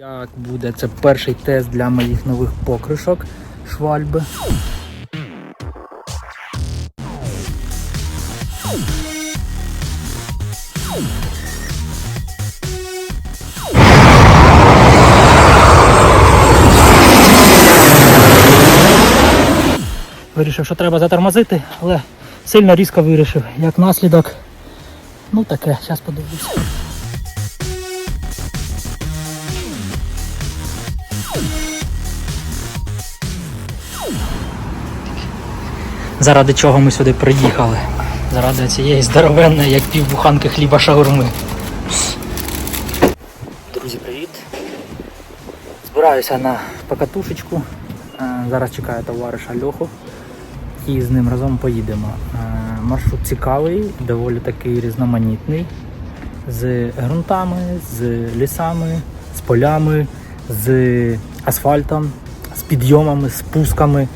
Як буде це перший тест для моїх нових покришок швальби. Вирішив, що треба затормозити, але сильно різко вирішив. Як наслідок, ну таке, зараз подивлюся. Заради чого ми сюди приїхали? Заради цієї здоровенної, як півбуханки хліба шаурми. Друзі, привіт! Збираюся на покатушечку. Е, Зараз чекаю товариша Льоху. І з ним разом поїдемо. Е, Маршрут цікавий, доволі такий різноманітний. З ґрунтами, з лісами, з полями, з асфальтом, з підйомами, спусками.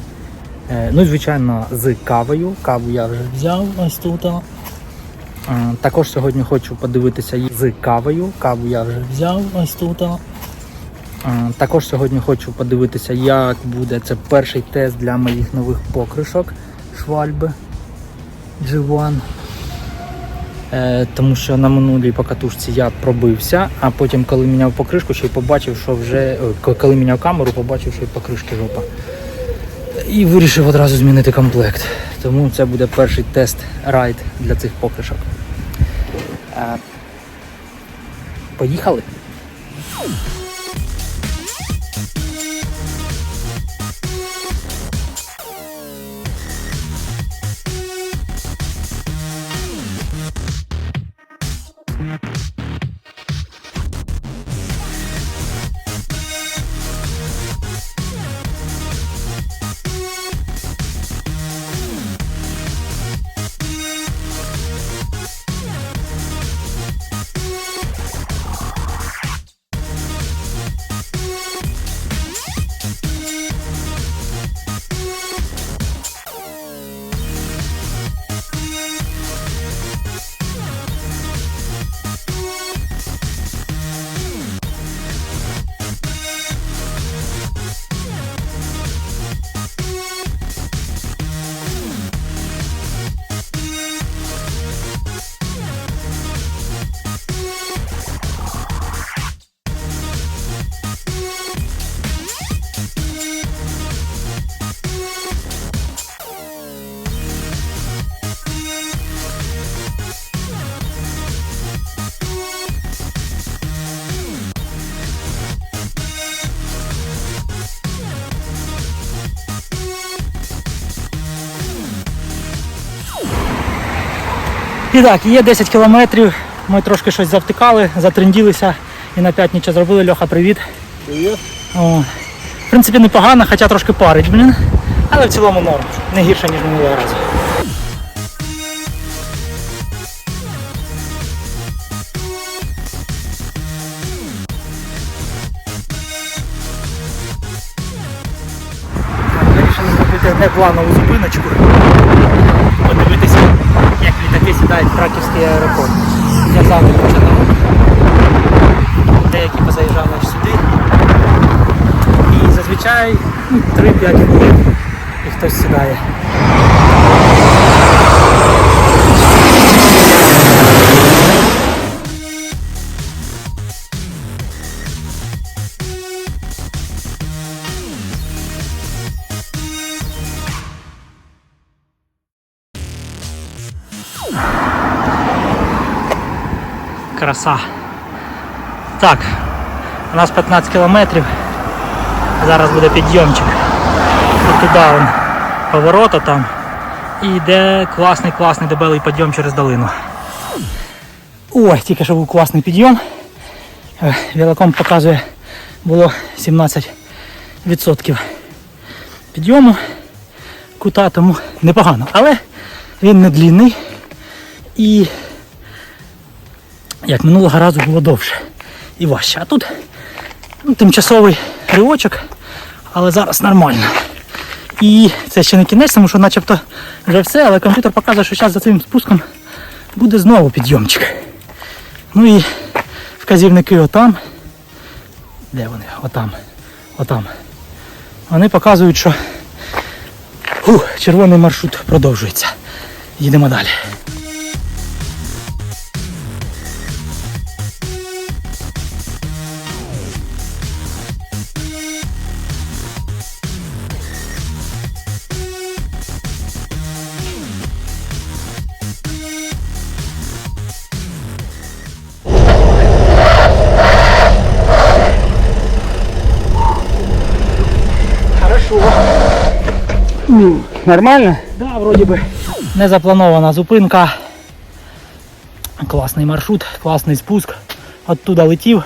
Е, Ну і звичайно з кавою. Каву я вже взяв ось тут. Е, Також сьогодні хочу подивитися з кавою. Каву я вже взяв ось тут. Е, Також сьогодні хочу подивитися, як буде це перший тест для моїх нових покришок швальби G1. Е, Тому що на минулій покатушці я пробився, а потім, коли міняв покришку, ще й побачив, що вже коли міняв камеру, побачив, що й покришки жопа. І вирішив одразу змінити комплект. Тому це буде перший тест райд для цих покришок. Е, Поїхали. І так, є 10 кілометрів. Ми трошки щось завтикали, затренділися і на п'ятніча зробили. Льоха, привіт. Привіт. О, в принципі, непогано, хоча трошки парить, блін. Але в цілому норм. Не гірше, ніж минулого разу. Вирішили зробити непланову зупиночку. Сідають Краківський аеропорт. Я завжди починав. Деякі позаїжджали аж сюди. І зазвичай ну, 3-5 хвилин і хтось сідає. Краса. Так, у нас 15 кілометрів. Зараз буде підйомчик. От туди он, поворота там. І йде класний, класний дебелий підйом через долину. Ой, тільки що був класний підйом. Е, Велоком показує було 17% підйому кута, тому непогано. Але він не длінний. І як минулого разу було довше і важче. А тут ну, тимчасовий ривочок, але зараз нормально. І це ще не кінець, тому що начебто вже все, але комп'ютер показує, що зараз за цим спуском буде знову підйомчик. Ну і вказівники отам. Де вони? Отам. Отам. Вони показують, що Фух, червоний маршрут продовжується. Їдемо далі. Нормально? Да, вроді би. Незапланована зупинка. Класний маршрут, класний спуск. Оттуда летів.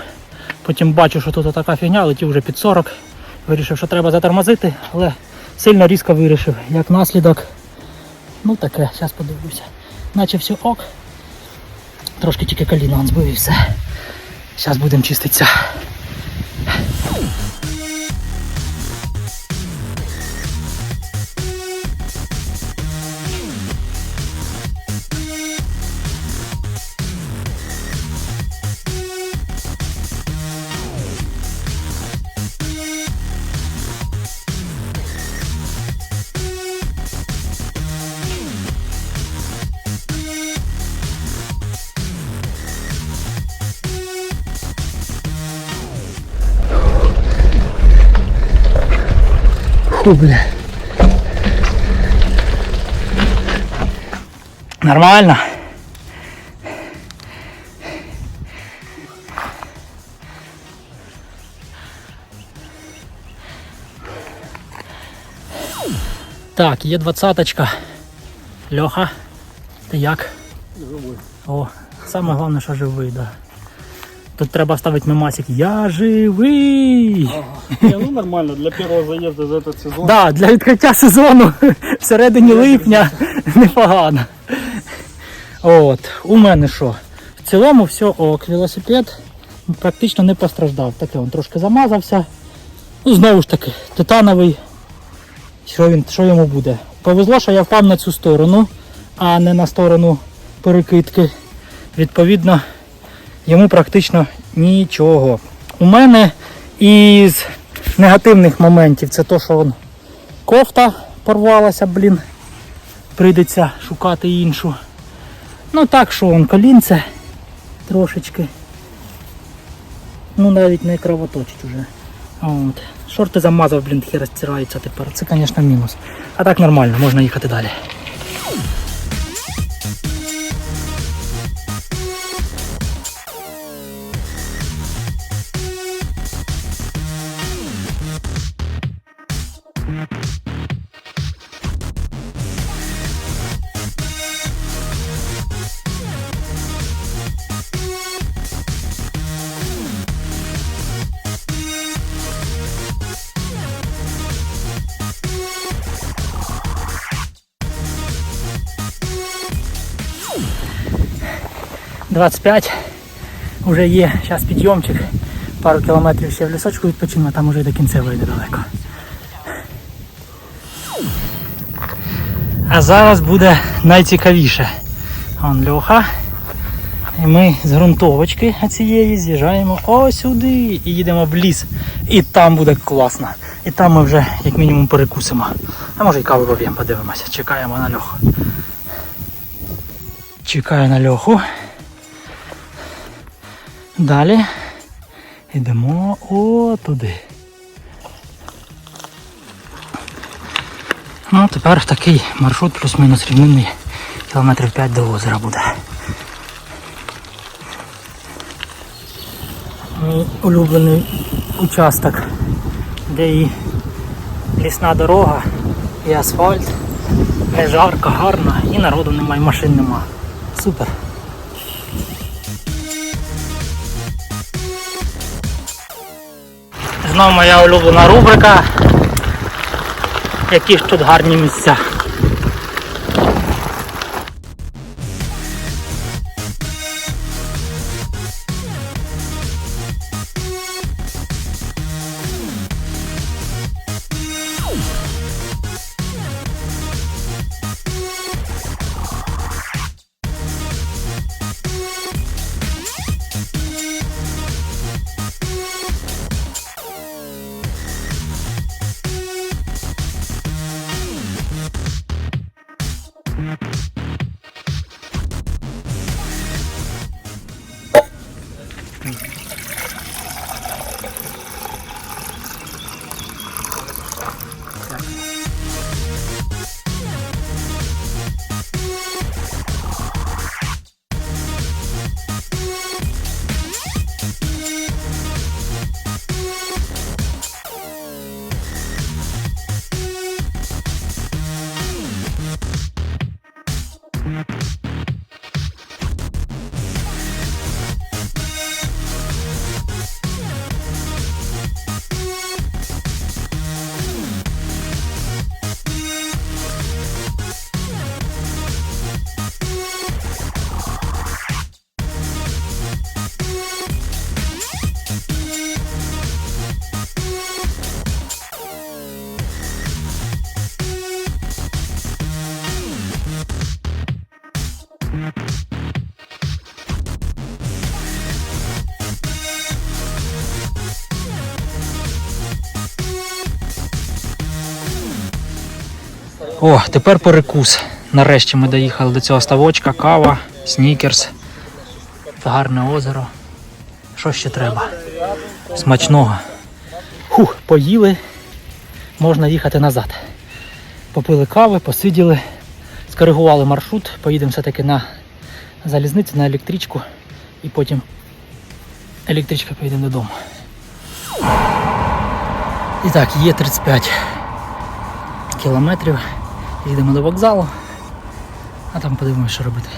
Потім бачу, що тут така фігня, летів вже під 40. Вирішив, що треба затормозити, але сильно різко вирішив. Як наслідок. Ну таке, зараз подивлюся. Наче все ок. Трошки тільки коліно он збив і все. Зараз будемо чиститися. Фу, бля. Нормально. Так, є двадцяточка. Льоха, ти як? Живой. О, саме головне, що живий, да. Тут треба ставити мемасик. Я живий! Не, ну нормально, для первого заезда за этот сезон. Да, для відкриття сезону всередині липня непогано. От, у мене що? В цілому все ок, велосипед практично не постраждав. Таке він трошки замазався. Ну, знову ж таки, титановий. Що, він, що йому буде? Повезло, що я впав на цю сторону, а не на сторону перекидки. Відповідно, йому практично нічого. У мене із негативних моментів це то, що он кофта порвалася, блін. Прийдеться шукати іншу. Ну так, що он колінце трошечки. Ну навіть не кровоточить уже. От. Шорти замазав, блін, хер розтираються тепер. Це, звісно, мінус. А так нормально, можна їхати далі. — 25 вже є. Зараз підйомчик. Пару кілометрів ще в лісочку відпочинемо, там уже до кінцевої недалеко. А зараз буде найцікавіше. Вон Льоха. І ми з ґрунтовочки цієї з'їжджаємо ось сюди і їдемо в ліс. І там буде класно. І там ми вже як мінімум перекусимо. А може й кави поп'ємо, подивимося. Чекаємо на Льоху. Чекаю на Льоху. Далі йдемо о туди. Ну, тепер такий маршрут плюс-мінус рівнинний. Кілометрів 5 до озера буде. Мій улюблений участок, де і лісна дорога, і асфальт, не жарко, гарно, і народу немає, машин нема. Супер. Знову моя улюблена рубрика. Які ж тут гарні місця. О, тепер перекус. Нарешті ми доїхали до цього ставочка, кава, снікерс, гарне озеро. Що ще треба? Смачного. Хух, поїли, можна їхати назад. Попили кави, посиділи, скоригували маршрут, поїдемо все-таки на залізницю, на електричку і потім електричка поїдемо додому. І так, є 35 кілометрів. Їдемо до вокзалу, а там подивимося, що робити.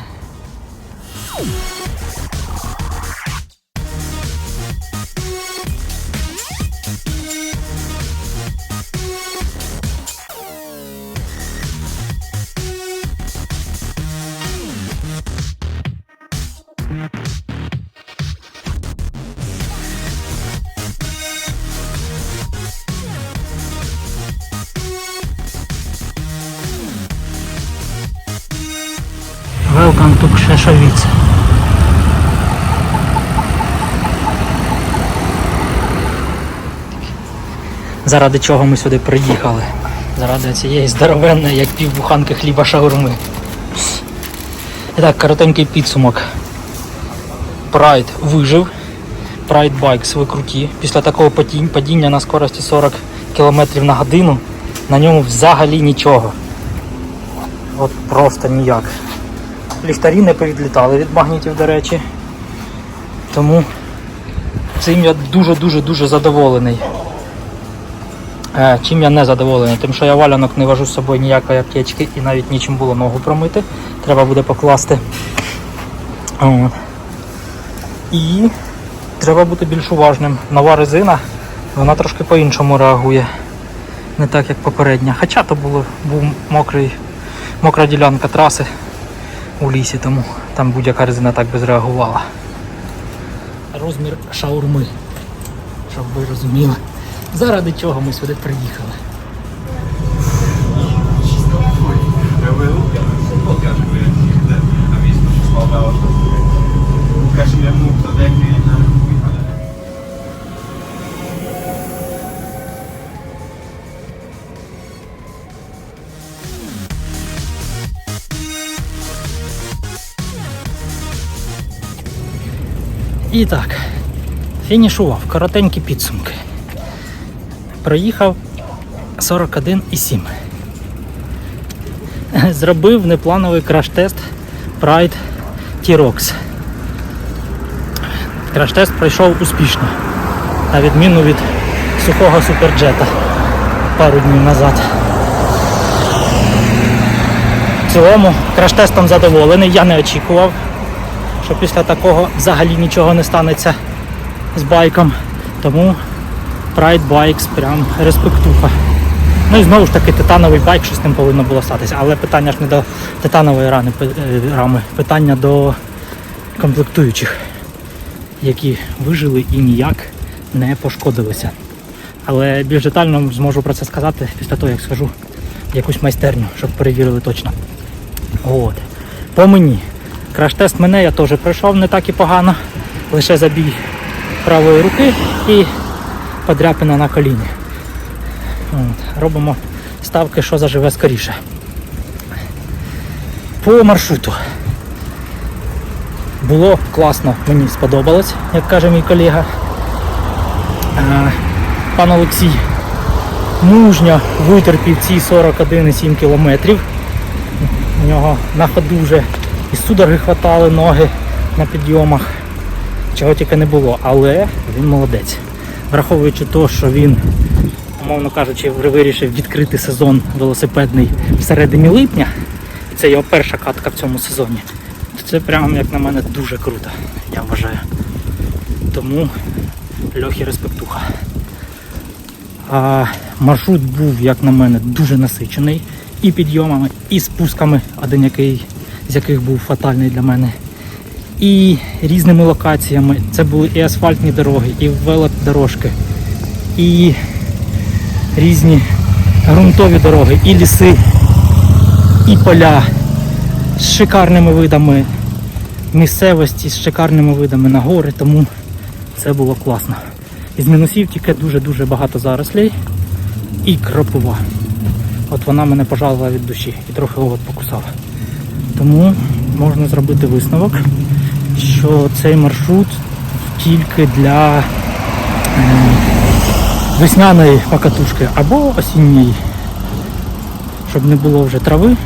Welcome to Заради чого ми сюди приїхали? Заради цієї здоровенної, як півбуханки хліба шаурми. І так, коротенький підсумок. Прайд вижив. Pride Bikes викруті. Після такого падіння на скорості 40 км на годину на ньому взагалі нічого. От просто ніяк. Ліхтарі не повідлітали від магнітів, до речі. Тому цим я дуже-дуже-дуже задоволений. Е, чим я не задоволений? Тим, що я валянок не вожу з собою ніякої аптечки і навіть нічим було ногу промити. Треба буде покласти. І треба бути більш уважним. Нова резина, вона трошки по-іншому реагує. Не так, як попередня. Хоча то було, був мокрий, мокра ділянка траси у лісі, тому там будь-яка резина так би зреагувала. Розмір шаурми, щоб ви розуміли, заради чого ми сюди приїхали. Łukasz І так, фінішував, коротенькі підсумки. Проїхав 41,7. Зробив неплановий краш-тест Pride T-Rox. Краш-тест пройшов успішно, на відміну від сухого суперджета пару днів назад. В цілому краш-тестом задоволений, я не очікував що після такого взагалі нічого не станеться з байком. Тому Pride Bikes прям респектуха. Ну і знову ж таки титановий байк, що з ним повинно було статися. Але питання ж не до титанової рани, е, рами, питання до комплектуючих, які вижили і ніяк не пошкодилися. Але більш детально зможу про це сказати після того, як схожу в якусь майстерню, щоб перевірили точно. От. По мені. Краш-тест мене я теж пройшов не так і погано. Лише забій правої руки і подряпина на коліні. Робимо ставки, що заживе скоріше. По маршруту. Було класно, мені сподобалось, як каже мій колега. Е, Пан Олексій мужньо витерпів ці 41,7 кілометрів. У нього на ходу вже судороги хватали ноги на підйомах, чого тільки не було. Але він молодець. Враховуючи те, що він, умовно кажучи, вирішив відкрити сезон велосипедний всередині липня, це його перша катка в цьому сезоні, то це прямо, як на мене, дуже круто, я вважаю. Тому льохі респектуха. А маршрут був, як на мене, дуже насичений і підйомами, і спусками, один який, з яких був фатальний для мене. І різними локаціями. Це були і асфальтні дороги, і велодорожки, і різні ґрунтові дороги, і ліси, і поля з шикарними видами місцевості, з шикарними видами на гори, тому це було класно. Із мінусів тільки дуже-дуже багато зарослей і кропова. От вона мене пожалила від душі і трохи от покусала. Тому можна зробити висновок, що цей маршрут тільки для е, весняної покатушки або осінньої, щоб не було вже трави,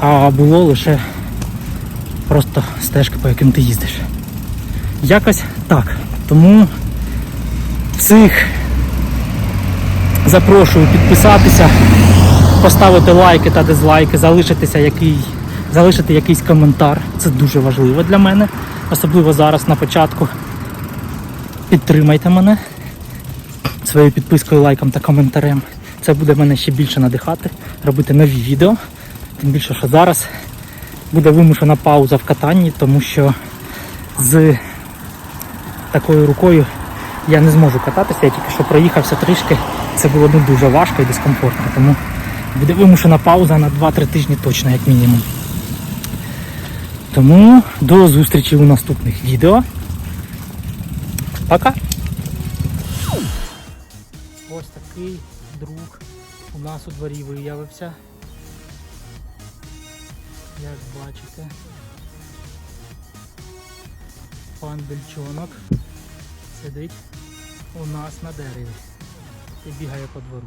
а було лише просто стежки, по яким ти їздиш. Якось так. Тому всіх запрошую підписатися, поставити лайки та дизлайки, залишитися який, залишити якийсь коментар. Це дуже важливо для мене, особливо зараз на початку. Підтримайте мене своєю підпискою, лайком та коментарем. Це буде мене ще більше надихати, робити нові відео. Тим більше, що зараз буде вимушена пауза в катанні, тому що з такою рукою я не зможу кататися, я тільки що проїхався трішки. Це було не дуже важко і дискомфортно, тому буде вимушена пауза на 2-3 тижні точно, як мінімум. Тому до зустрічі у наступних відео. Пока! Ось такий друг у нас у дворі виявився. Як бачите, пан Бельчонок сидить у нас на дереві і бігає по двору.